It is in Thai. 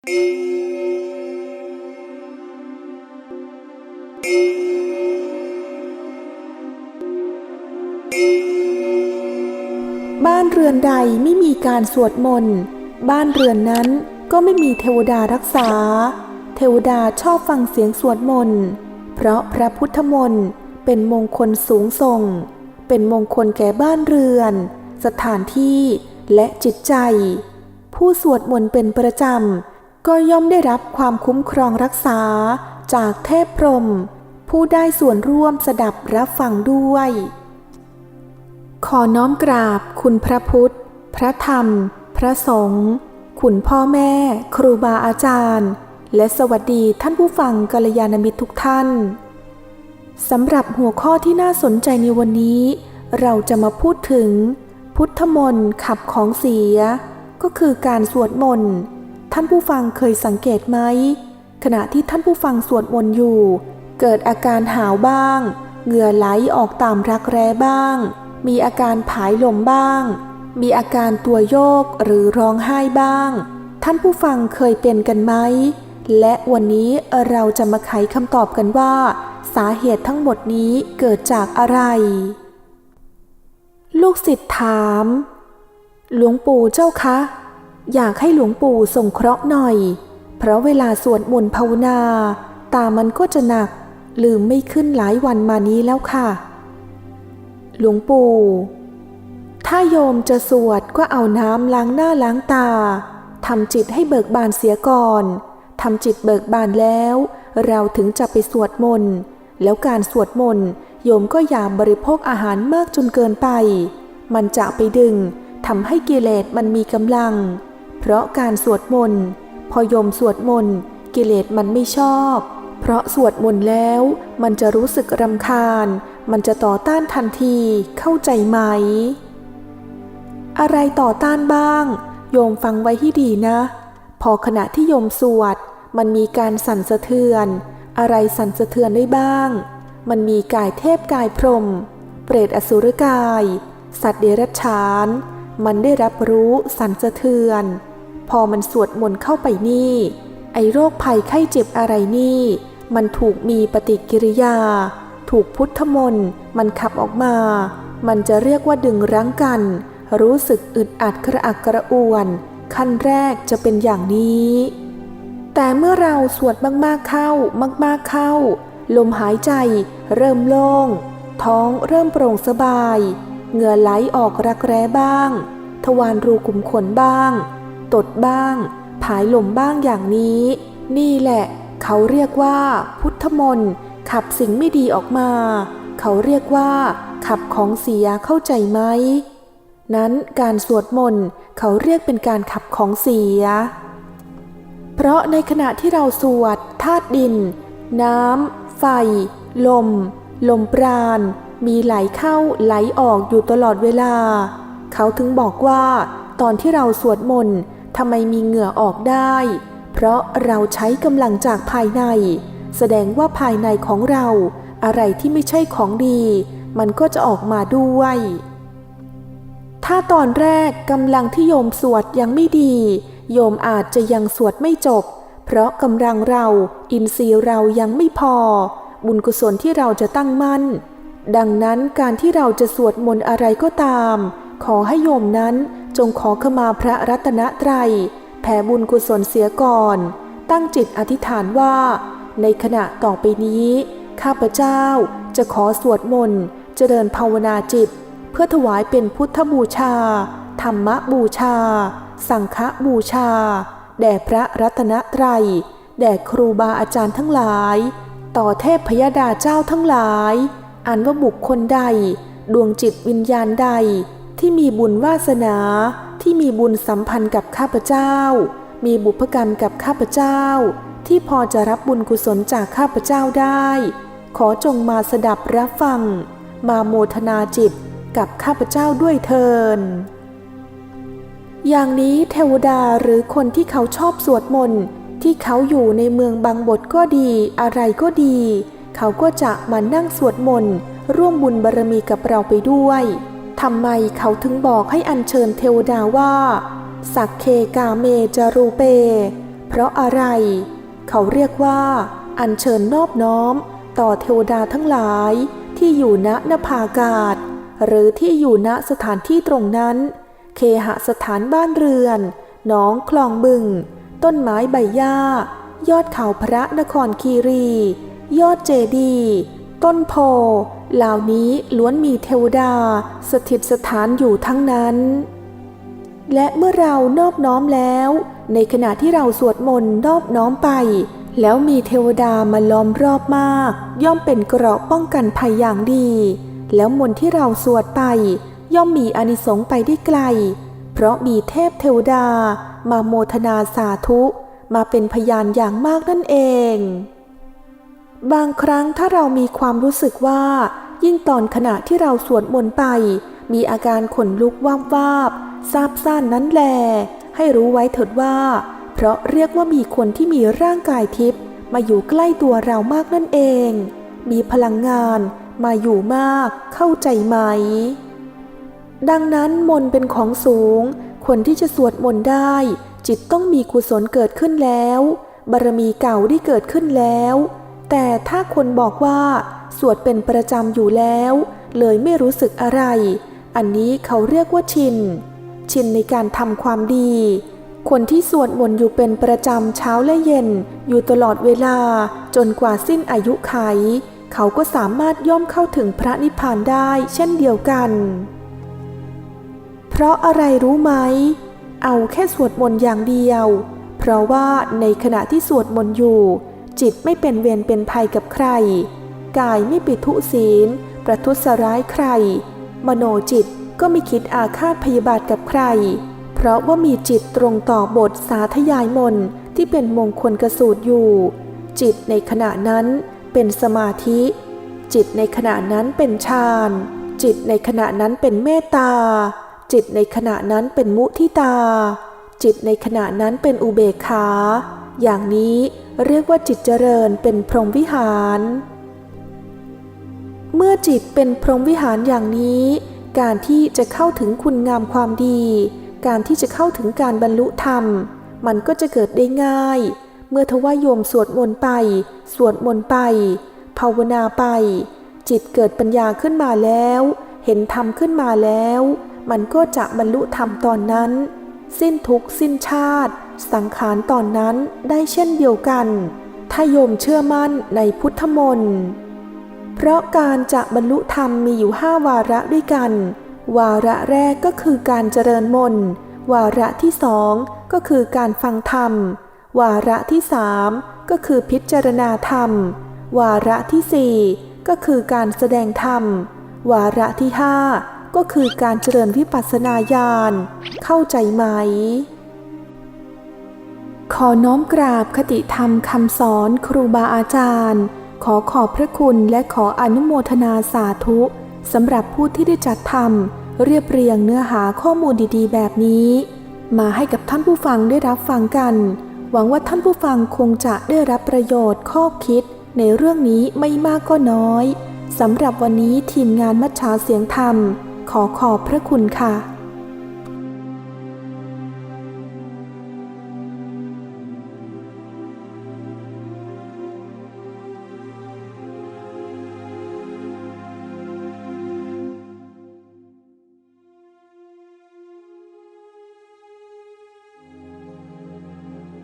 บ้านเรือนใดไม่มีการสวดมนต์ บ้านเรือนนั้นก็ไม่มีเทวดารักษา เทวดาชอบฟังเสียงสวดมนต์ เพราะพระพุทธมนต์เป็นมงคลสูงส่ง เป็นมงคลแก่บ้านเรือน สถานที่และจิตใจ ผู้สวดมนต์เป็นประจำ ก็ย่อมได้รับความคุ้มครองรักษาจากเทพพรหมผู้ได้ส่วนร่วมสดับรับฟังด้วย ขอน้อมกราบคุณพระพุทธ พระธรรม พระสงฆ์คุณพ่อแม่ ครูบาอาจารย์ และสวัสดีท่านผู้ฟังกัลยาณมิตรทุกท่านสำหรับหัวข้อที่น่าสนใจในวันนี้ เราจะมาพูดถึง พุทธมนต์ขับของเสีย ก็คือการสวดมนต์ ท่านผู้ฟังเคยสังเกตไหม ขณะที่ท่านผู้ฟังสวดมนต์อยู่ เกิดอาการหาวบ้าง เหงื่อไหลออกตามรักแร้บ้าง มีอาการผายลมบ้าง มีอาการตัวโยกหรือร้องไห้บ้าง ท่านผู้ฟังเคยเป็นกันไหม และวันนี้เราจะมาไขคำตอบกันว่า สาเหตุทั้งหมดนี้เกิดจากอะไร ลูกศิษย์ถาม หลวงปู่เจ้าคะ อยากให้หลวงปู่ส่งเคราะห์หน่อย เพราะเวลาสวดมนต์ภาวนา ตามันก็จะหนัก ลืมไม่ขึ้นหลายวันมานี้แล้วค่ะ หลวงปู่ ถ้าโยมจะสวดก็เอาน้ำล้างหน้าล้างตาทำจิตให้เบิกบานเสียก่อนทำจิตเบิกบานแล้ว เราถึงจะไปสวดมนต์ แล้วการสวดมนต์โยมก็อย่าบริโภคอาหารมากจนเกินไป มันจะไปดึงทำให้กิเลสมันมีกำลัง เพราะการสวดมนต์พอยมสวดมนต์กิเลสมันไม่ชอบ เพราะสวดมนต์แล้วมันจะรู้สึกรำคาญ มันจะต่อต้านทันทีเข้าใจไหม อะไรต่อต้านบ้าง โยมฟังไว้ให้ดีนะ พอขณะที่โยมสวด มันมีการสั่นสะเทือน อะไรสั่นสะเทือนได้บ้าง มันมีกายเทพกายพรม เปรตอสุรกาย สัตว์เดรัจฉาน มันได้รับรู้สั่นสะเทือน พอมันสวดมนต์เข้าไปนี่ ไอโรคภัยไข้เจ็บอะไรนี่ มันถูกมีปฏิกิริยา ถูกพุทธมนต์มันขับออกมา มันจะเรียกว่าดึงรั้งกัน รู้สึกอึดอัดกระอักกระอ่วน ขั้นแรกจะเป็นอย่างนี้ แต่เมื่อเราสวดมากๆเข้ามากๆเข้า ลมหายใจเริ่มโล่ง ท้องเริ่มโปร่งสบาย เหงื่อไหลออกรักแร้บ้าง ทวารรูขุมขนบ้าง ตดบ้าง ผายลมบ้างอย่างนี้ นี่แหละ เขาเรียกว่า พุทธมนต์ขับสิ่งไม่ดีออกมา เขาเรียกว่า ขับของเสียเข้าใจไหมนั้นการสวดมนต์เขาเรียกเป็นการขับของเสีย เพราะในขณะที่เราสวดธาตุดิน น้ำ ไฟ ลม ลมปราณ มีไหลเข้าไหลออกอยู่ตลอดเวลา เขาถึงบอกว่า ตอนที่เราสวดมนต์ ทำไมมีเหงื่อออกได้ เพราะเราใช้กำลังจากภายใน แสดงว่าภายในของเรา อะไรที่ไม่ใช่ของดี มันก็จะออกมาด้วย ถ้าตอนแรกกำลังที่โยมสวดยังไม่ดี โยมอาจจะยังสวดไม่จบ เพราะกำลังเราอินทรีย์เรายังไม่พอ บุญกุศลที่เราจะตั้งมั่น ดังนั้นการที่เราจะสวดมนต์อะไรก็ตาม ขอให้โยมนั้นจงขอขมาพระรัตนตรัย แผ่บุญกุศลเสียก่อน ตั้งจิตอธิษฐานว่า ในขณะต่อไปนี้ ข้าพเจ้าจะขอสวดมนต์เจริญภาวนาจิต เพื่อถวายเป็นพุทธบูชา ธรรมบูชา สังฆบูชา แด่พระรัตนตรัย แด่ครูบาอาจารย์ทั้งหลาย ต่อเทพพยดาเจ้าทั้งหลาย อันว่าบุคคลใด ดวงจิตวิญญาณใด ที่มีบุญวาสนา ที่มีบุญสัมพันธ์กับข้าพเจ้า มีบุพกรรมกับข้าพเจ้า ที่พอจะรับบุญกุศลจากข้าพเจ้าได้ ขอจงมาสดับรับฟัง มาโมทนาจิตกับข้าพเจ้าด้วยเทินอย่างนี้เทวดาหรือคนที่เขาชอบสวดมนต์ที่เขาอยู่ในเมืองบางบทก็ดีอะไรก็ดี เขาก็จะมานั่งสวดมนต์ร่วมบุญบารมีกับเราไปด้วย ทำไมเขาถึงบอกให้อัญเชิญเทวดาว่า สักเคกาเมจารูเป เพราะอะไร เขาเรียกว่า อัญเชิญนอบน้อม ต่อเทวดาทั้งหลายที่อยู่ณนภาอากาศ หรือที่อยู่ณสถานที่ตรงนั้น เคหสถานบ้านเรือนหนองคลองบึง ต้นไม้ใบหญ้า ยอดเขาพระนครคีรี ยอดเจดีย์ ต้นโพเหล่านี้ล้วนมีเทวดาสถิตสถานอยู่ทั้งนั้น และเมื่อเรานอบน้อมแล้ว ในขณะที่เราสวดมนต์นอบน้อมไป แล้วมีเทวดามาล้อมรอบมาก ย่อมเป็นเกราะป้องกันภัยอย่างดี แล้วมนต์ที่เราสวดไป ย่อมมีอนิสงส์ไปได้ไกล เพราะมีเทพเทวดา มาโมทนาสาธุ มาเป็นพยานอย่างมากนั่นเอง บางครั้งถ้าเรามีความรู้สึกว่า ยิ่งตอนขณะที่เราสวดมนต์ไป มีอาการขนลุกวาบวาบซาบซ่านนั้นแล ให้รู้ไว้เถิดว่า เพราะเรียกว่ามีคนที่มีร่างกายทิพย์มาอยู่ใกล้ตัวเรามากนั่นเอง มีพลังงานมาอยู่มากเข้าใจไหม ดังนั้นมนต์เป็นของสูง คนที่จะสวดมนต์ได้ จิตต้องมีกุศลเกิดขึ้นแล้ว บารมีเก่าได้เกิดขึ้นแล้ว แต่ถ้าคนบอกว่าสวดเป็นประจำอยู่แล้ว เลยไม่รู้สึกอะไร อันนี้เขาเรียกว่าชิน ชินในการทำความดี คนที่สวดมนต์อยู่เป็นประจำเช้าและเย็น อยู่ตลอดเวลาจนกว่าสิ้นอายุไข เขาก็สามารถย่อมเข้าถึงพระนิพพานได้เช่นเดียวกัน เพราะอะไรรู้ไหม เอาแค่สวดมนต์อย่างเดียว เพราะว่าในขณะที่สวดมนต์อยู่ จิตไม่เป็นเวรเป็นภัยกับใคร กายไม่ปิทุศีล ประทุษร้ายใคร มโนจิตก็ไม่คิดอาฆาตพยาบาทกับใคร เพราะว่ามีจิตตรงต่อบทสาธยายมนที่เป็นมงคลกระสูตรอยู่ จิตในขณะนั้นเป็นสมาธิ จิตในขณะนั้นเป็นฌาน จิตในขณะนั้นเป็นเมตตา จิตในขณะนั้นเป็นมุทิตา จิตในขณะนั้นเป็นอุเบกขา อย่างนี้เรียกว่าจิตเจริญเป็นพรหมวิหาร เมื่อจิตเป็นพรหมวิหารอย่างนี้ การที่จะเข้าถึงคุณงามความดี การที่จะเข้าถึงการบรรลุธรรม มันก็จะเกิดได้ง่าย เมื่อทว่าโยมสวดมนต์ไป สวดมนต์ไป ภาวนาไป จิตเกิดปัญญาขึ้นมาแล้ว เห็นธรรมขึ้นมาแล้ว มันก็จะบรรลุธรรมตอนนั้น สิ้นทุกข์สิ้นชาติ สังขารตอนนั้นได้เช่นเดียวกัน ถ้าโยมเชื่อมั่นในพุทธมนต์เพราะการจะบรรลุธรรมมีอยู่ห้าวาระด้วยกัน วาระแรกก็คือการเจริญมนต์วาระที่สองก็คือการฟังธรรม วาระที่สามก็คือพิจารณาธรรม วาระที่สี่ก็คือการแสดงธรรม วาระที่ห้าก็คือการเจริญวิปัสสนาญาณ เข้าใจไหม ขอน้อมกราบคติธรรมคำสอนครูบาอาจารย์ ขอขอบพระคุณและขออนุโมทนาสาธุสำหรับผู้ที่ได้จัดทำเรียบเรียงเนื้อหาข้อมูลดีๆ แบบนี้ มาให้กับท่านผู้ฟังได้รับฟังกัน หวังว่าท่านผู้ฟังคงจะได้รับประโยชน์ข้อคิด ในเรื่องนี้ไม่มากก็น้อยสำหรับวันนี้ทีมงานมัชชาเสียงธรรม ขอขอบพระคุณค่ะ